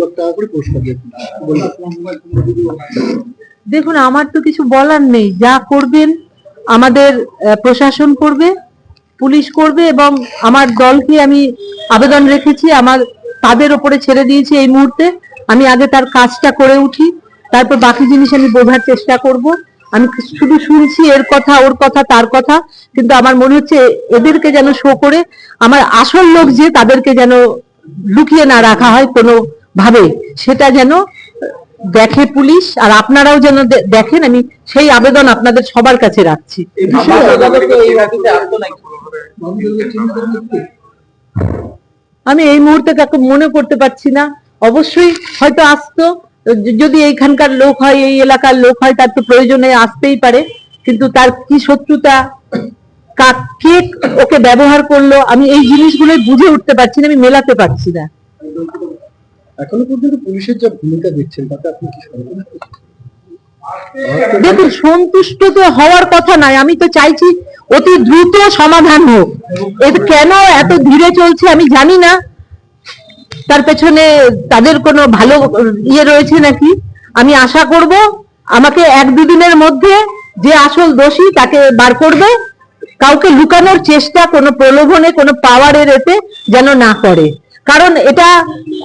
লাখ টাকা করে পুরস্কার দেখুন, আমার তো কিছু বলার নেই। যা করবেন, আমাদের প্রশাসন করবে, পুলিশ করবে এবং আমার দলকে আমি আবেদন রেখেছি। আমার তাদের ওপরে ছেড়ে দিয়েছি এই মুহূর্তে। আমি আগে তার কাজটা করে উঠি, তারপর বাকি জিনিস আমি বোঝার চেষ্টা করব। আমি শুধু শুনছি এর কথা, ওর কথা, তার কথা, কিন্তু আমার মনে হচ্ছে এদেরকে যেন শো করে, আমার আসল লোক যে, তাদেরকে যেন লুকিয়ে না রাখা হয় কোনো ভাবে সেটা যেন দেখে পুলিশ আর আপনারাও যেন দেখেন আমি সেই আবেদন আপনাদের সবার কাছে রাখছি। আমি এই মুহূর্তে কাকে মনে করতে পারছি না। অবশ্যই হয়তো আসতো যদি এইখানকার লোক হয় এই এলাকার লোক হয় তার তো প্রয়োজনে আসতেই পারে কিন্তু তার কি শত্রুতা কা- কে ওকে ব্যবহার করল আমি এই জিনিসগুলো বুঝে উঠতে পারছি না আমি মেলাতে পারছি না। এখনও পর্যন্ত পুলিশের যা ভূমিকা দেখছেন, তাতে আপনি কি সন্তুষ্ট? দেখুন, সন্তুষ্ট তো হওয়ার কথা নয় আমি তো চাইছি অতি দ্রুত সমাধান হোক। এর কেন এত ধীরে চলছে আমি জানি না। তার পেছনে তাদের কোনো ভালো ইয়ে রয়েছে নাকি? আমি আশা করব আমাকে এক দুদিনের মধ্যে যে আসল দোষী তাকে বার করবে। কাউকে লুকানোর চেষ্টা, কোনো প্রলোভনে, কোনো পাওয়ারের এতে যেন না করে। কারণ এটা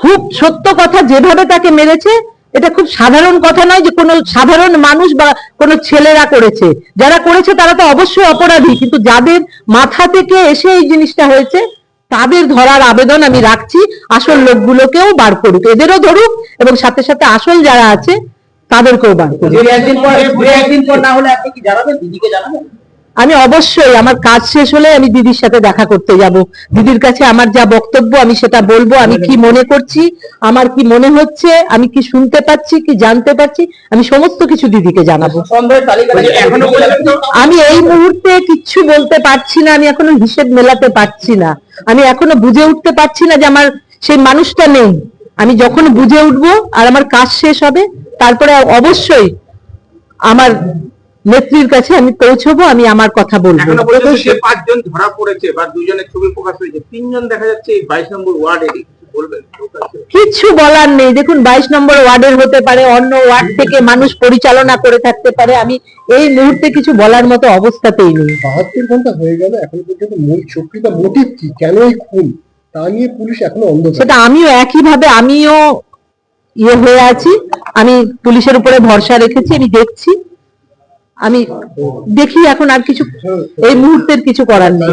খুব সত্য কথা যেভাবে তাকে মেরেছে, এটা খুব সাধারণ কথা নয় যে কোনো সাধারণ মানুষ বা কোনো ছেলেরা করেছে। যারা করেছে তারা তো অবশ্যই অপরাধী, কিন্তু যাদের মাথা থেকে এসে এই জিনিসটা হয়েছে, তাদের ধরার আবেদন আমি রাখছি, আসল লোকগুলোকেও বার করুক। এদেরও ধরুক এবং সাথে সাথে আসল যারা আছে, তাদেরকেও বার করুক। একদিন পর না হলে আপনি কি জানাবেন? দিদিকে জানাবেন? আমি অবশ্যই আমার কাজ শেষ হলে আমি দিদির সাথে দেখা করতে যাব। দিদির কাছে আমার যা বক্তব্য আমি সেটা বলব আমি কি মনে করছি আমার কি মনে হচ্ছে আমি কি শুনতে পাচ্ছি কি জানতে পারছি আমি সমস্ত কিছু দিদিকে জানাব। পর্যন্ত আমি এই মুহূর্তে কিচ্ছু বলতে পারছি না আমি এখনও হিসেব মেলাতে পারছি না। আমি এখনও বুঝে উঠতে পারছি না যে আমার সেই মানুষটা নেই। আমি যখন বুঝে উঠবো আর আমার কাজ শেষ হবে তারপরে অবশ্যই আমার নেত্রীর কাছে আমি পৌঁছবো আমি আমার কথা বলব। পাঁচজন ধরা পড়েছে বা দুজনের ছবি প্রকাশ হয়েছে। তিনজন দেখা যাচ্ছে এই বাইশ নম্বর ওয়ার্ডে কিছু বলার নেই। দেখুন বাইশ নম্বর ওয়ার্ডের হতে পারে অন্য ওয়ার্ড থেকে মানুষ পরিচালনা করে থাকতে পারে। আমি এই মুহূর্তে কিছু বলার মতো অবস্থাতেই নেই। বাহাত্তর ঘণ্টা হয়ে গেল এখন পর্যন্ত মূল চক্রী বা মোটিভ কি? কেন এই খুন? তা নিয়ে পুলিশ এখনও অন্ধ সেটা আমিও একইভাবে আমিও ইয়ে হয়ে আছি। আমি পুলিশের উপরে ভরসা রেখেছি আমি দেখছি। আমি দেখি এখন আর কিছু এই মুহূর্তের কিছু করার নেই।